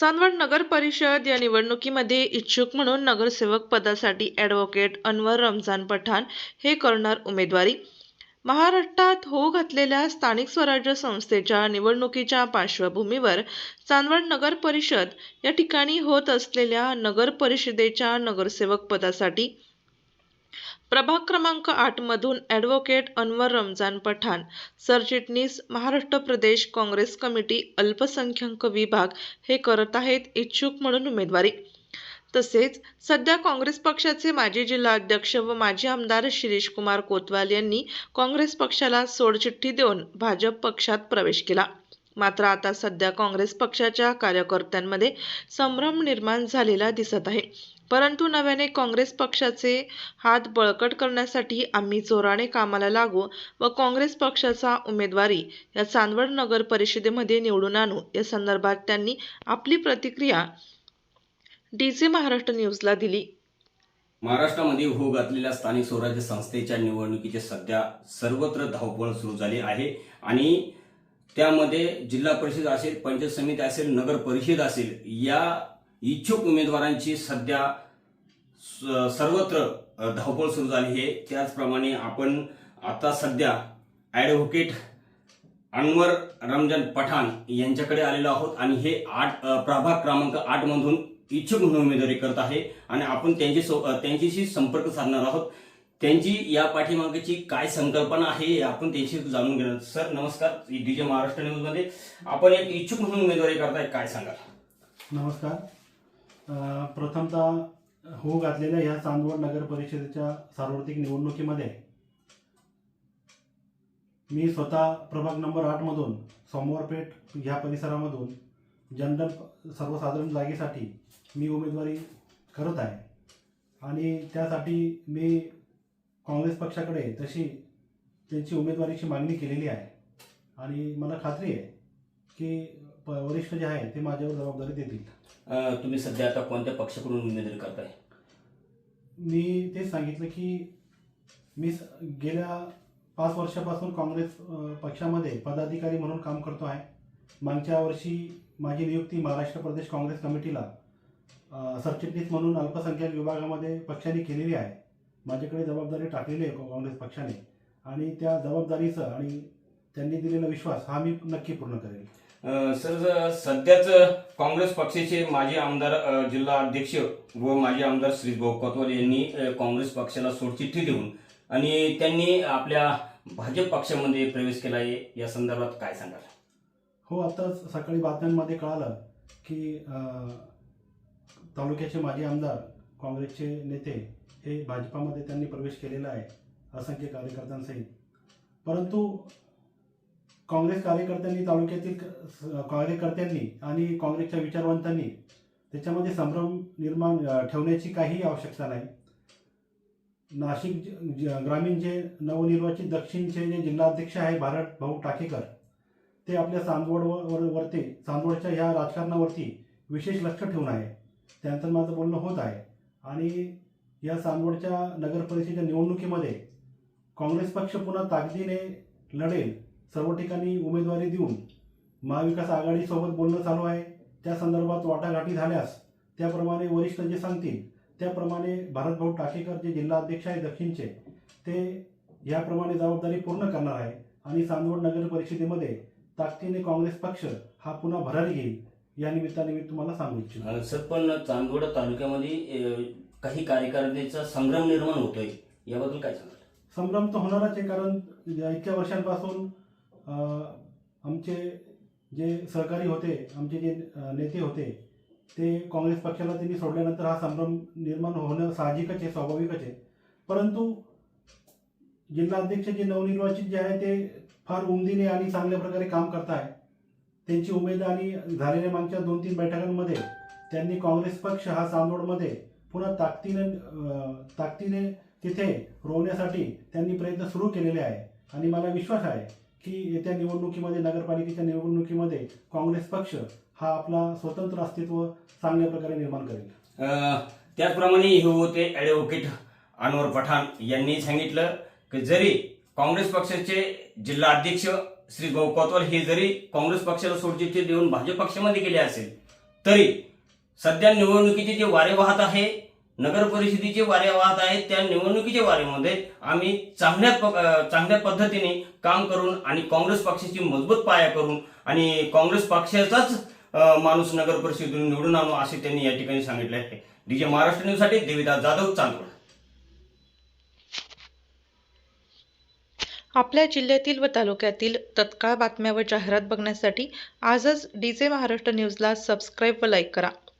चांदवड नगर परिषद या निवडणुकीमध्ये इच्छुक म्हणून नगरसेवक पदासाठी ॲडव्होकेट अनवर रमजान पठाण हे करणार उमेदवारी. महाराष्ट्रात होऊ घातलेल्या स्थानिक स्वराज्य संस्थेच्या निवडणुकीच्या पार्श्वभूमीवर चांदवड नगर परिषद या ठिकाणी होत असलेल्या नगर परिषदेच्या नगरसेवक पदासाठी प्रभाग क्रमांक आठमधून ॲडव्होकेट अनवर रमजान पठाण सरचिटणीस महाराष्ट्र प्रदेश काँग्रेस कमिटी अल्पसंख्याक विभाग हे करत आहेत इच्छुक म्हणून उमेदवारी. तसेच सध्या काँग्रेस पक्षाचे माजी जिल्हाध्यक्ष व माजी आमदार शिरीष कुमार कोतवाल यांनी काँग्रेस पक्षाला सोडचिठ्ठी देऊन भाजप पक्षात प्रवेश केला. मात्र आता सध्या काँग्रेस पक्षाच्या कार्यकर्त्यांमध्ये संभ्रम निर्माण झालेला दिसत आहे. परंतु नव्याने काँग्रेस पक्षाचे हात बळकट करण्यासाठी आम्ही जोराने कामाला लागू व काँग्रेस पक्षाचा उमेदवारी या चांदवड नगर परिषदेमध्ये निवडून आणू. या संदर्भात त्यांनी आपली प्रतिक्रिया डी सी महाराष्ट्र न्यूजला दिली. महाराष्ट्रामध्ये होऊ घातलेल्या स्थानिक स्वराज्य संस्थेच्या निवडणुकीचे सध्या सर्वत्र धावपळ सुरू झाली आहे आणि त्यामध्ये जिल्हा परिषद असेल पंचायत समिती असेल नगर परिषद असेल या इच्छुक उमेदवारांची सध्या स- सर्वत्र धावपळ सुरू झाली आहे. त्याचप्रमाणे आपण आता सध्या ॲडव्होकेट अनवर रमजान पठाण यांच्याकडे आलेलो आहोत आणि हे आठ प्रभाग क्रमांक आठमधून इच्छुक म्हणून उमेदवारी करत आहे. आणि आपण त्यांची सो- त्यांच्याशी संपर्क साधणार आहोत. त्यांची या पाठीमागची काय संकल्पना आहे हे आपण त्यांची जाणून घेणार सर नमस्कार. डीजे महाराष्ट्र न्यूजमध्ये आपण एक इच्छुक म्हणून उमेदवारी करताय काय सांगाल? नमस्कार. प्रथमतः हो घातलेल्या या चांदवड नगर परिषदेच्या सार्वत्रिक निवडणुकीमध्ये मी स्वतः प्रभाग नंबर आठमधून सोमवारपेठ ह्या परिसरामधून जनरल सर्वसाधारण जागेसाठी मी उमेदवारी करत आहे. आणि त्यासाठी मी काँग्रेस पक्षाकडे तशी त्यांची उमेदवारीची मागणी केलेली आहे. आणि मला खात्री आहे की वरिष्ठ जे आहे ते माझ्यावर जबाबदारी देतील. तुम्ही सध्या आता कोणत्या पक्षाकडून उमेदवारी करताय? मी तेच सांगितलं की मी स- गेल्या पाच वर्षापासून काँग्रेस पक्षामध्ये पदाधिकारी म्हणून काम करतो आहे. मागच्या वर्षी माझी नियुक्ती महाराष्ट्र प्रदेश काँग्रेस कमिटीला सरचिटणीस म्हणून अल्पसंख्याक विभागामध्ये पक्षाने केलेली आहे. माझ्याकडे जबाबदारी टाकलेली आहे काँग्रेस पक्षाने. आणि त्या जबाबदारीचं आणि त्यांनी दिलेला विश्वास हा मी नक्की पूर्ण करेल. सर सध्याच काँग्रेस पक्षाचे माजी आमदार जिल्हा अध्यक्ष व माजी आमदार श्री भाऊ कोतवाल यांनी काँग्रेस पक्षाला सोडचिठ्ठी देऊन आणि त्यांनी आपल्या भाजप पक्षामध्ये प्रवेश केला आहे. या संदर्भात काय सांगाल? हो आता सकाळी बातम्यांमध्ये कळालं की तालुक्याचे माजी आमदार काँग्रेसचे नेते हे भाजपामध्ये त्यांनी प्रवेश केलेला आहे असंख्य कार्यकर्त्यांसहित. परंतु काँग्रेस कार्यकर्त्यांनी तालुक्यातील कार्यकर्त्यांनी आणि काँग्रेसच्या विचारवंतांनी त्याच्यामध्ये संभ्रम निर्माण ठेवण्याची काही आवश्यकता नाही. नाशिक ग्रामीण जे ग्रामीणचे नवनिर्वाचित दक्षिणचे जे जिल्हाध्यक्ष आहे भारत भाऊ टाकेकर ते आपल्या चांदवड वरती चांदवडच्या ह्या राजकारणावरती विशेष लक्ष ठेवून आहे. त्यानंतर माझं बोलणं होत आहे. आणि या चांदवडच्या नगर परिषदेच्या निवडणुकीमध्ये काँग्रेस पक्ष पुन्हा ताकदीने लढेल सर्व ठिकाणी उमेदवारी देऊन महाविकास आघाडीसोबत बोलणं चालू आहे. त्या संदर्भात वाटाघाटी झाल्यास त्याप्रमाणे वरिष्ठ जे सांगतील त्याप्रमाणे भारतभाऊ टाकेकर जे जिल्हा अध्यक्ष आहे दक्षिणचे ते याप्रमाणे जबाबदारी पूर्ण करणार आहे आणि चांदवड नगर परिषदेमध्ये ताकदीने काँग्रेस पक्ष हा पुन्हा भरारी घेईल. या निमित्ताने मी तुम्हाला सांगू इच्छितो. सर पण चांदवड तालुक्यामध्ये काही कार्यकर्त्याचा संग्राम निर्माण होतोय याबद्दल काय सांगाल? संभ्रम तर होणारच आहे कारण इतक्या वर्षांपासून अ, आमचे जे सहकारी होते आमचे जे अ, नेते होते ते काँग्रेस पक्षाला त्यांनी सोडल्यानंतर हा संभ्रम निर्माण होणं साहजिकच आहे स्वाभाविकच आहे. परंतु जिल्हाध्यक्ष जे नवनिर्वाचित जे आहे ते फार उमदीने आणि चांगल्या प्रकारे काम करत आहे त्यांची उमेद आणि झालेल्या मागच्या दोन तीन बैठकांमध्ये त्यांनी काँग्रेस पक्ष हा चांदोडमध्ये पुन्हा ताकदीने ताकदीने तिथे रोवण्यासाठी त्यांनी प्रयत्न सुरू केलेले आहे. आणि मला विश्वास आहे की येत्या निवडणुकीमध्ये नगरपालिकेच्या निवडणुकीमध्ये काँग्रेस पक्ष हा आपला स्वतंत्र अस्तित्व चांगल्या प्रकारे निर्माण करेल. त्याचप्रमाणे हे होते ॲडव्होकेट अनवर पठाण यांनी सांगितलं की जरी काँग्रेस पक्षाचे जिल्हा अध्यक्ष श्री गौ कोतवाल हे जरी काँग्रेस पक्षाला सोडचिठ्ठी देऊन भाजप पक्षामध्ये गेले असेल तरी सध्या निवडणुकीचे जे वारे वाहत आहे नगर परिषदेचे वारे वाहत आहेत त्या निवडणुकीच्या वारेमध्ये आम्ही चांगल्या चांगल्या पद्धतीने काम करून आणि काँग्रेस पक्षाची मजबूत पाया करून आणि काँग्रेस पक्षाचाच माणूस नगर परिषदेतून निवडून आणू असे त्यांनी या ठिकाणी सांगितले आहे. डीजे महाराष्ट्र न्यूजसाठी देविदास जाधव चांदोड आपल्या जिल्ह्यातील व तालुक्यातील तत्काळ बातम्या व जाहिरात बघण्यासाठी आजच डी जे महाराष्ट्र न्यूजला सबस्क्राईब व लाईक करा.